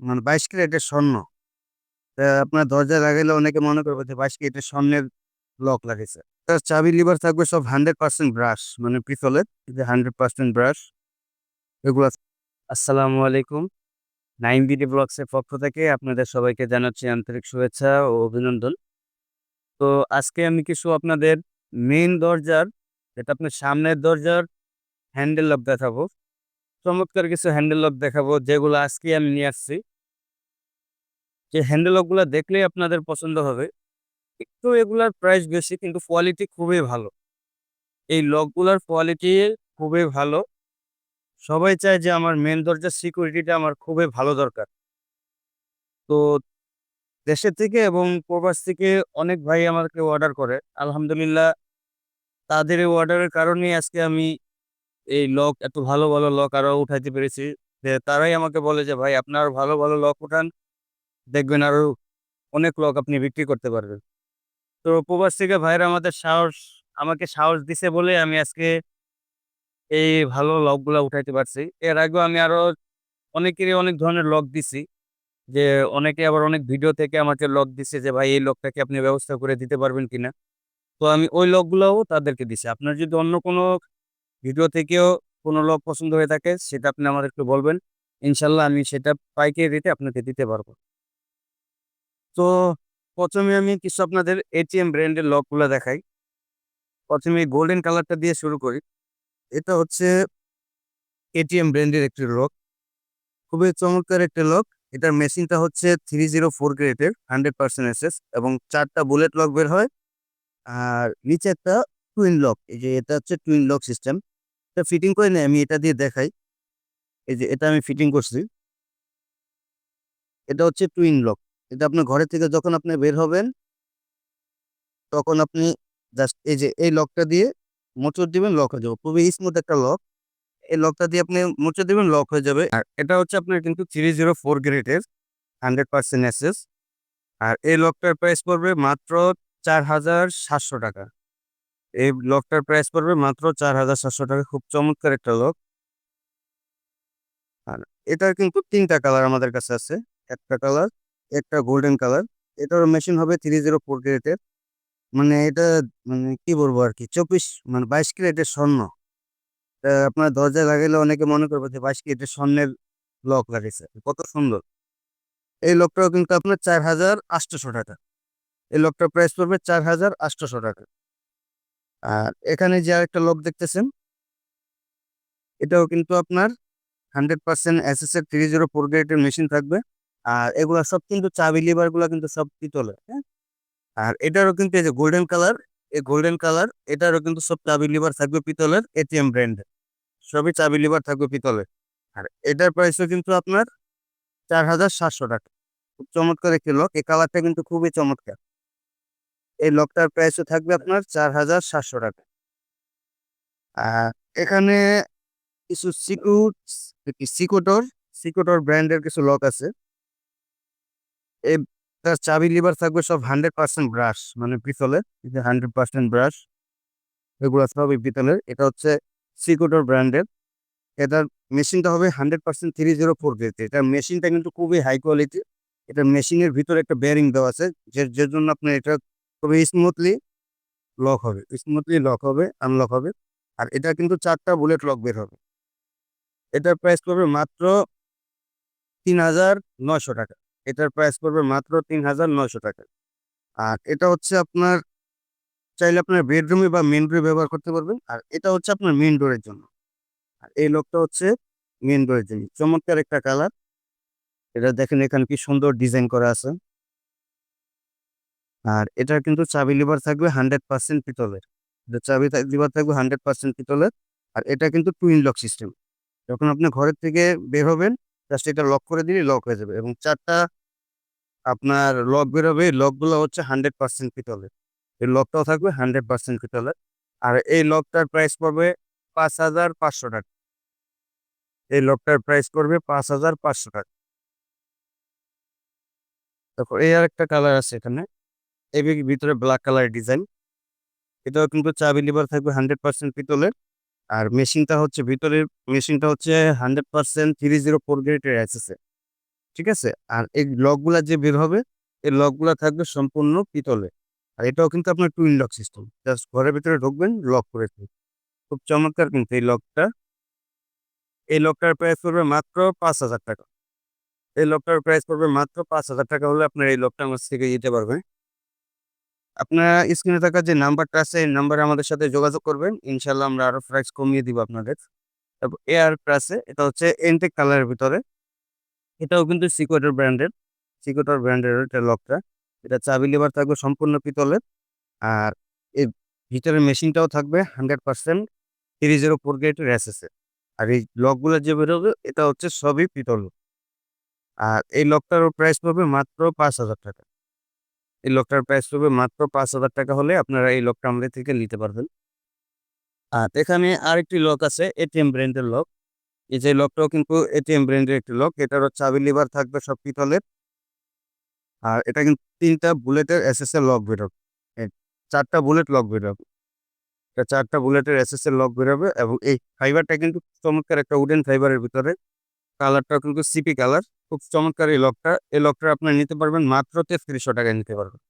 মানে বাইশ ক্যারেটের স্বর্ণ। তা আপনার দরজায় লাগাইলে অনেকে মনে করবে যে বাইশ ক্যারেটের স্বর্ণের লক লাগিয়েছে। তার চাবি, লিভার থাকবে সব হান্ড্রেড পার্সেন্ট ব্রাশ মানে পিতলের, যে হান্ড্রেড পার্সেন্ট ব্রাশ এগুলো আসসালামু আলাইকুম। নাইন বিডি ব্লগসের পক্ষ থেকে আপনাদের সবাইকে জানাচ্ছি আন্তরিক শুভেচ্ছা ও অভিনন্দন। তো আজকে আমি কিছু আপনাদের মেইন দরজার, যেটা আপনার সামনের দরজার হ্যান্ডেল লক দেখাবো। চমৎকার কিছু হ্যান্ডেল লক দেখাবো, যেগুলো আজকে আমি নিয়ে আসছি। যে হ্যান্ডেল লকগুলো দেখলেই আপনাদের পছন্দ হবে। একটু এগুলার প্রাইস বেশি, কিন্তু কোয়ালিটি খুবই ভালো। এই লকগুলার কোয়ালিটি খুবই ভালো। সবাই চায় যে আমার মেন দরজার সিকিউরিটিটা আমার খুবই ভালো দরকার। তো দেশের থেকে এবং প্রবাস থেকে অনেক ভাই আমাকে অর্ডার করে। আলহামদুলিল্লাহ, তাদের এই অর্ডারের কারণেই আজকে আমি এই লক এত ভালো ভালো লক আরও উঠাইতে পেরেছি। তারাই আমাকে বলে যে, ভাই, আপনার ভালো ভালো লক উঠান। দেখবেন আরও অনেক লোক আপনি বিক্রি করতে পারবেন। তো প্রবাস থেকে ভাইরা আমাদের সাহস, আমাকে সাহস দিছে বলে আমি আজকে এই ভালো লকগুলা উঠাইতে পারছি। এর আগেও আমি আরও অনেকেরই অনেক ধরনের লক দিছি, যে অনেকে আবার অনেক ভিডিও থেকে আমাকে লক দিছে যে, ভাই, এই লকটাকে আপনি ব্যবস্থা করে দিতে পারবেন কিনা? তো আমি ওই লকগুলাও তাদেরকে দিছি। আপনার যদি অন্য কোনো ভিডিও থেকেও কোনো লক পছন্দ হয়ে থাকে, সেটা আপনি আমাদেরকে বলবেন। ইনশাল্লাহ আমি সেটা পাইকারি রেটে আপনাকে দিতে পারব। তো প্রথমে আমি কিছু আপনাদের এটিএম ব্র্যান্ডের লকগুলো দেখাই। প্রথমে গোল্ডেন কালারটা দিয়ে শুরু করি। এটা হচ্ছে এটিএম ব্র্যান্ডের একটি লক খুবই চমৎকার একটা লক এটার মেশিনটা হচ্ছে থ্রি জিরো ফোর গ্রেডের হান্ড্রেড পার্সেন্ট এসএস এবং চারটা বুলেট লক বের হয়। আর নিচে একটা টুইন লক এই যে এটা হচ্ছে টুইন লক সিস্টেম এটা ফিটিং করে নেই আমি এটা দিয়ে দেখাই। এই যে এটা আমি ফিটিং করছি। এটা হচ্ছে টুইন লক এটা আপনার ঘরের থেকে যখন আপনি বের হবেন, তখন আপনি জাস্ট এই যে, এই লকটা দিয়ে মোচড় দিবেন লক হয়ে যাবে। খুবই স্মুথ একটা লক এই লকটা দিয়ে আপনি মুছে দিবেন লক হয়ে যাবে। আর এটা হচ্ছে আপনার কিন্তু থ্রি জিরো ফোর গ্রেডের হান্ড্রেড পার্সেন্ট এসএস আর এই লকটার প্রাইস পড়বে মাত্র চার হাজার সাতশো টাকা। এই লকটার প্রাইস পড়বে মাত্র চার হাজার সাতশো টাকা। খুব চমৎকার একটা লক আর এটার কিন্তু তিনটা কালার আমাদের কাছে আছে। একটা কালার একটা গোল্ডেন কালার এটার মেশিন হবে থ্রি জিরো ফোর গ্রেডের মানে এটা মানে কি বলব আর কি, চব্বিশ মানে বাইশ ক্যারেটের স্বর্ণ। আপনার দরজায় লাগাইলে অনেকে মনে করবে যে বাইশ ক্যারেটের স্বর্ণের লক লাগিয়েছে কত সুন্দর। এই লকটাও কিন্তু আপনার চার হাজার আটশোশো টাকা। এই লকটার প্রাইস পড়বে চার হাজার আটশোশো টাকা। আর এখানে যে আরেকটা লক দেখতেছেন, এটাও কিন্তু আপনার হান্ড্রেড পার্সেন্ট এস এর থ্রি জিরো ফোর গ্রেডের মেশিন থাকবে। আর এগুলা সব কিন্তু চাবি, লিভারগুলা কিন্তু সব পিতলের হ্যাঁ? আর এটারও কিন্তু এই যে গোল্ডেন কালার এই গোল্ডেন কালার এটারও কিন্তু সব চাবি, লিভার থাকবে পিতলের এটিএম ব্র্যান্ডের সবই চাবি, লিভার থাকবে পিতলের। আর এটার প্রাইসও কিন্তু আপনার চার হাজার সাতশো টাকা। খুব চমৎকার একটি লক এই কালারটা কিন্তু খুবই চমৎকার। এই লকটার প্রাইসও থাকবে আপনার চার হাজার সাতশো টাকা। আর এখানে কিছু সিকুট সিকুটর সিকুটর ব্র্যান্ডের কিছু লক আছে। তার চাবি লিভার থাকবে সব হান্ড্রেড পার্সেন্ট ব্রাশ মানে পিতলের হান্ড্রেড পার্সেন্ট ব্রাশ এগুলো সবই পিতলের। এটা হচ্ছে সিকুটর ব্র্যান্ডের এটার মেশিনটা হবে hundred percent three zero four grade এটার মেশিনটা কিন্তু খুবই হাই কোয়ালিটি এটা মেশিনের ভিতরে একটা বেয়ারিং দেওয়া আছে, যে যে জন্য আপনার এটা খুবই স্মুথলি লক হবে। স্মুথলি লক হবে আনলক হবে। আর এটা কিন্তু চারটা বুলেট লক বের হবে। এটার প্রাইস পড়বে মাত্র তিন হাজার নয়শো টাকা। এটার প্রাইস পড়বে মাত্র তিন হাজার নয়শো টাকা। আর এটা হচ্ছে আপনার, চাইলে আপনার বেডরুমে বা মেন ডোরে ব্যবহার করতে পারবেন। আর এটা হচ্ছে আপনার মেন ডোরের জন্য। আর এই লোকটা হচ্ছে মেন ডোরের জন্য। চমৎকার একটা কালার এটা দেখেন এখানে কি সুন্দর ডিজাইন করা আছে। আর এটা কিন্তু চাবি লিভার থাকবে হান্ড্রেড পার্সেন্ট পিতলের। চাবি লিভার থাকবে হান্ড্রেড পার্সেন্ট পিতলের। আর এটা কিন্তু টুইন লক সিস্টেম যখন আপনি ঘরের থেকে বের হবেন জাস্ট এটা লক করে দিলে লক হয়ে যাবে। এবং চারটা আপনার লক বেরোবে, এই লকগুলো হচ্ছে হান্ড্রেড পার্সেন্ট পিতলের। এই লকটাও থাকবে হান্ড্রেড পার্সেন্ট পিতলের। আর এই লকটার প্রাইস পড়বে পাঁচ হাজার পাঁচশো টাকা। এই লকটার প্রাইস পড়বে পাঁচ হাজার পাঁচশো টাকা। তারপর এই আর একটা কালার আছে এখানে। এই ভিতরে ব্ল্যাক কালার ডিজাইন এটাও কিন্তু চাবি লিভার থাকবে হান্ড্রেড পার্সেন্ট পিতলের। আর মেশিনটা হচ্ছে, ভিতরের মেশিনটা হচ্ছে hundred percent three zero four গ্রেডের এসএসএ ঠিক আছে? আর এই লকগুলা যে বের হবে, এই লকগুলা থাকবে সম্পূর্ণ পিতলে। আর এটাও কিন্তু আপনার টুইন লক সিস্টেম জাস্ট ঘরের ভিতরে ঢুকবেন লক করে। খুব চমৎকার কিন্তু এই লকটা এই লকটার প্রাইস পড়বে মাত্র পাঁচ হাজার টাকা। এই লকটার প্রাইস পড়বে মাত্র পাঁচ হাজার টাকা হলে আপনার এই লকটা আমার থেকে দিতে পারবেন আপনারা স্ক্রিনে থাকা যে নাম্বারটা আছে, এই নাম্বারে আমাদের সাথে যোগাযোগ করবেন। ইনশাল্লাহ আমরা আরও প্রাইস কমিয়ে দিব আপনাদের। তারপর এয়ার আছে এটা হচ্ছে এনটেক কালারের ভিতরে। এটাও কিন্তু সিকোয়েটার ব্র্যান্ডের সিকোয়েটার ব্র্যান্ডের এটা লকটা এটা চাবি লিভার থাকবে সম্পূর্ণ পিতলের আর এর ভিতরে মেশিনটাও থাকবে hundred percent three zero four গেটের এসএসএ আর এই লকগুলো যে বেরোবে, এটা হচ্ছে সবই পিতল। আর এই লকটার প্রাইস পাবে মাত্র পাঁচ হাজার টাকা। এই লকটার প্রাইস পাবে মাত্র পাঁচ হাজার টাকা হলে আপনারা এই লকটা আমাদের থেকে নিতে পারবেন। আর এখানে আরেকটি লক আছে এটিএম ব্র্যান্ডের লক এই যে লকটাও কিন্তু এটিএম ব্র্যান্ডের একটি লক এটারও চাবি লিভার থাকবে সব পিতলের। আর এটা কিন্তু তিনটা বুলেটের এসএসএল লক বেরোবে। চারটা বুলেট লক বেরোবে। এটা চারটা বুলেটের এসএসএল লক বেরোবে এবং এই ফাইবারটা কিন্তু চমৎকার একটা উডেন ফাইবারের ভিতরে। কালারটাও কিন্তু সিপি কালার খুব চমৎকার এই লকটা এই লকটা আপনারা নিতে পারবেন মাত্র তেত্রিশশো টাকায় নিতে পারবেন।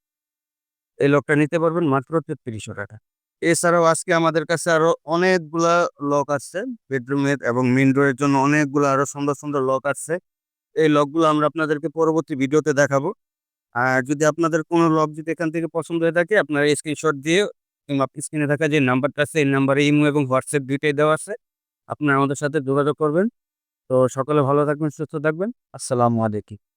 এই লকটা নিতে পারবেন মাত্র তেত্রিশশো টাকা এছাড়াও আজকে আমাদের কাছে আরও অনেকগুলা লক আছে বেডরুমের এবং মেন ডোরের জন্য অনেকগুলো আরও সুন্দর সুন্দর লক আছে। এই লকগুলো আমরা আপনাদেরকে পরবর্তী ভিডিওতে দেখাবো। আর যদি আপনাদের কোনো লক যদি এখান থেকে পছন্দ হয়ে থাকে, আপনারা স্ক্রিনশট দিয়ে কিংবা স্ক্রিনে থাকা যে নাম্বারটা আছে, এই নাম্বারে ইমো এবং হোয়াটসঅ্যাপ দুইটাই দেওয়া আছে, আপনারা আমাদের সাথে যোগাযোগ করবেন। তো সকলে ভালো থাকবেন, সুস্থ থাকবেন। আসসালামু আলাইকুম।